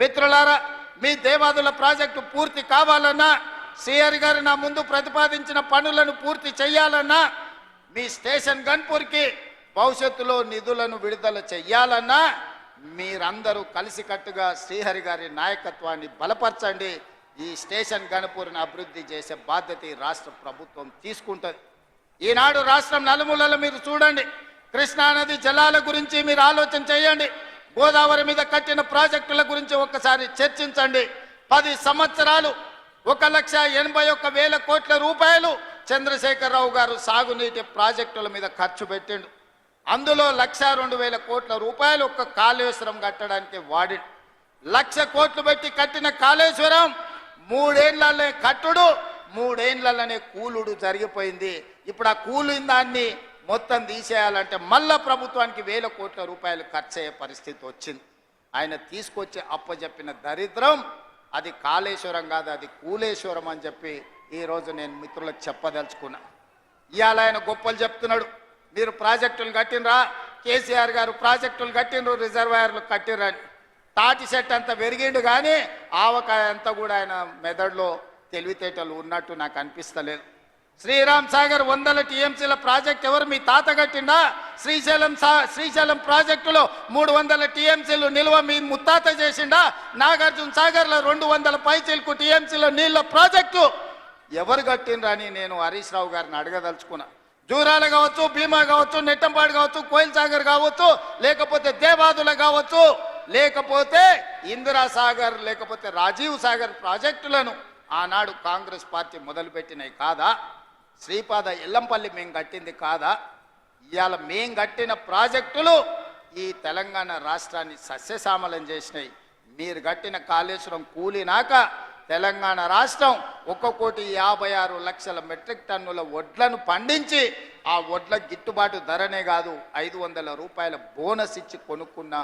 మిత్రులారా మీ దేవాదుల ప్రాజెక్టు పూర్తి కావాలన్నా సిఆర్ గారు నా ముందు ప్రతిపాదించిన పనులను పూర్తి చేయాలన్నా మీ స్టేషన్ గన్పూర్కి భవిష్యత్తులో నిధులను విడుదల చెయ్యాలన్నా మీరందరూ కలిసికట్టుగా శ్రీహరి గారి నాయకత్వాన్ని బలపరచండి. ఈ స్టేషన్ గణపూర్ని అభివృద్ధి చేసే బాధ్యత ఈ రాష్ట్ర ప్రభుత్వం తీసుకుంటుంది. ఈనాడు రాష్ట్రం నలుమూలలో మీరు చూడండి. కృష్ణానది జలాల గురించి మీరు ఆలోచన చేయండి. గోదావరి మీద కట్టిన ప్రాజెక్టుల గురించి ఒక్కసారి చర్చించండి. పది సంవత్సరాలు ఒక లక్ష ఎనభై ఒక్క వేల కోట్ల రూపాయలు చంద్రశేఖరరావు గారు సాగునీటి ప్రాజెక్టుల మీద ఖర్చు పెట్టిండు. అందులో లక్ష రెండు వేల కోట్ల రూపాయలు ఒక్క కాళేశ్వరం కట్టడానికి వాడి లక్ష కోట్లు పెట్టి కట్టిన కాళేశ్వరం మూడేళ్ళనే కట్టుడు మూడేళ్ళనే కూలుడు జరిగిపోయింది. ఇప్పుడు ఆ కూలిన దాన్ని మొత్తం తీసేయాలంటే మళ్ళా ప్రభుత్వానికి వేల కోట్ల రూపాయలు ఖర్చు అయ్యే పరిస్థితి వచ్చింది. ఆయన తీసుకొచ్చి అప్పచెప్పిన దరిద్రం అది కాళేశ్వరం కాదు అది కూలేశ్వరం అని చెప్పి ఈరోజు నేను మిత్రులకు చెప్పదలుచుకున్నా. ఇవాళ ఆయన గొప్పలు చెప్తున్నాడు. మీరు ప్రాజెక్టులు కట్టినరా? కేసీఆర్ గారు ప్రాజెక్టులు కట్టినరు రిజర్వాయర్లు కట్టిరని. తాటి సెట్ అంతా పెరిగిండు కానీ ఆవకాయ అంతా కూడా ఆయన మెదడులో తెలివితేటలు ఉన్నట్టు నాకు అనిపిస్తలేదు. శ్రీరామ్ సాగర్ వందల టీఎంసీల ప్రాజెక్ట్ ఎవరు? మీ తాత కట్టిండా? శ్రీశైలం సా శ్రీశైలం ప్రాజెక్టులో మూడు వందల టీఎంసీలు నిల్వ మీ ముత్తాత చేసిండా? నాగార్జున సాగర్లో రెండు వందల పైచీలకు టీఎంసీల నీళ్ళ ప్రాజెక్టు. ఎవరు కట్టిండ్రని నేను హరీష్ రావు గారిని అడగదలుచుకున్నా. జూరాల కావచ్చు భీమా కావచ్చు నెట్టంపాడు కావచ్చు కోయిల్ సాగర్ కావచ్చు లేకపోతే దేవాదుల కావచ్చు లేకపోతే ఇందిరా సాగర్ లేకపోతే రాజీవ్ సాగర్ ప్రాజెక్టులను ఆనాడు కాంగ్రెస్ పార్టీ మొదలుపెట్టినాయి కాదా? శ్రీపాద ఎల్లంపల్లి మేము కట్టింది కాదా? ఇవాళ మేం కట్టిన ప్రాజెక్టులు ఈ తెలంగాణ రాష్ట్రాన్ని సస్యశ్యామలం చేసినాయి. మీరు కట్టిన కాళేశ్వరం కూలినాక తెలంగాణ రాష్ట్రం ఒక కోటి యాభై ఆరు లక్షల మెట్రిక్ టన్నుల వడ్లను పండించి ఆ వడ్ల గిట్టుబాటు ధరనే కాదు ఐదు వందల రూపాయల బోనస్ ఇచ్చి కొనుక్కున్న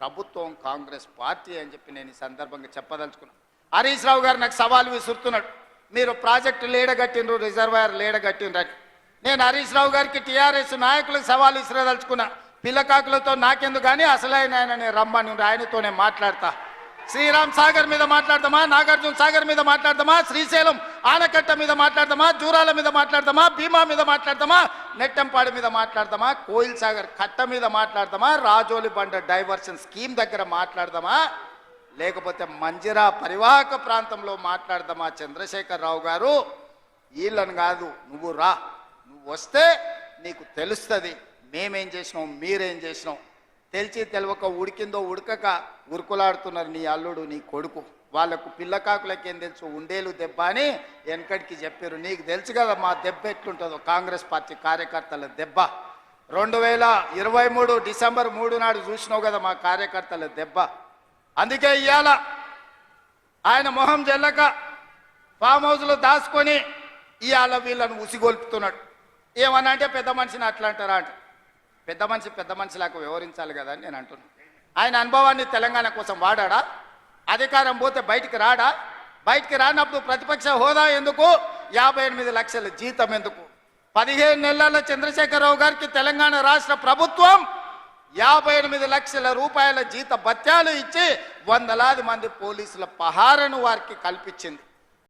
ప్రభుత్వం కాంగ్రెస్ పార్టీ అని చెప్పి నేను ఈ సందర్భంగా చెప్పదలుచుకున్నాను హరీష్ రావు గారు నాకు సవాలు విసురుతున్నాడు. మీరు ప్రాజెక్టు లేడగట్టిండ్రు రిజర్వాయర్ లేడగట్టిండ్రు నేను హరీష్ రావు గారికి టీఆర్ఎస్ నాయకులకు సవాల్ విసిరదలుచుకున్నా పిల్లకాకులతో నాకెందుకు కానీ అసలైన ఆయన రమ్మని ఆయనతోనే మాట్లాడతా. శ్రీరామ్ సాగర్ మీద మాట్లాడదామా? నాగార్జున సాగర్ మీద మాట్లాడదామా? శ్రీశైలం ఆనకట్ట మీద మాట్లాడదామా? జూరాల మీద మాట్లాడదామా? భీమా మీద మాట్లాడదామా? నెట్టంపాడు మీద మాట్లాడదామా? కోయిల్ సాగర్ కట్ట మీద మాట్లాడదామా? రాజోలి బండ డైవర్షన్ స్కీమ్ దగ్గర మాట్లాడదామా? లేకపోతే మంజిరా పరివాహక ప్రాంతంలో మాట్లాడదామా చంద్రశేఖరరావు గారు? వీళ్ళని కాదు నువ్వు రా. నువ్వు వస్తే నీకు తెలుస్తుంది. మేమేం చేసినాం మీరేం చేసినాం. తెలిసి తెలవక ఉడికిందో ఉడకక ఉరుకులాడుతున్నారు నీ అల్లుడు నీ కొడుకు. వాళ్ళకు పిల్లకాకులకేం తెలుసు? ఉండేలు దెబ్బ అని వెనకడికి చెప్పారు. నీకు తెలుసు కదా మా దెబ్బ ఎట్లుంటుందో? కాంగ్రెస్ పార్టీ కార్యకర్తల దెబ్బ. రెండు వేల ఇరవై మూడు డిసెంబర్ మూడు నాడు చూసినావు కదా మా కార్యకర్తల దెబ్బ. అందుకే ఇవాళ ఆయన మొహం జల్లక ఫామ్ హౌస్లో దాచుకొని ఇవాళ వీళ్ళను ఉసిగొల్పుతున్నాడు. ఏమన్నా అంటే పెద్ద మనిషిని అట్లా అంటారా అంట. పెద్ద మనిషి పెద్ద మనిషిలాగా వ్యవహరించాలి కదా అని నేను అంటున్నాను ఆయన అనుభవాన్ని తెలంగాణ కోసం వాడాడా? అధికారం పోతే బయటికి రాడా? బయటికి రానప్పుడు ప్రతిపక్ష హోదా ఎందుకు? యాభై ఎనిమిది లక్షల జీతం ఎందుకు? పదిహేను నెలల చంద్రశేఖరరావు గారికి తెలంగాణ రాష్ట్ర ప్రభుత్వం యాభై ఎనిమిది లక్షల రూపాయల జీత భత్యాలు ఇచ్చి వందలాది మంది పోలీసుల పహారను వారికి కల్పించింది.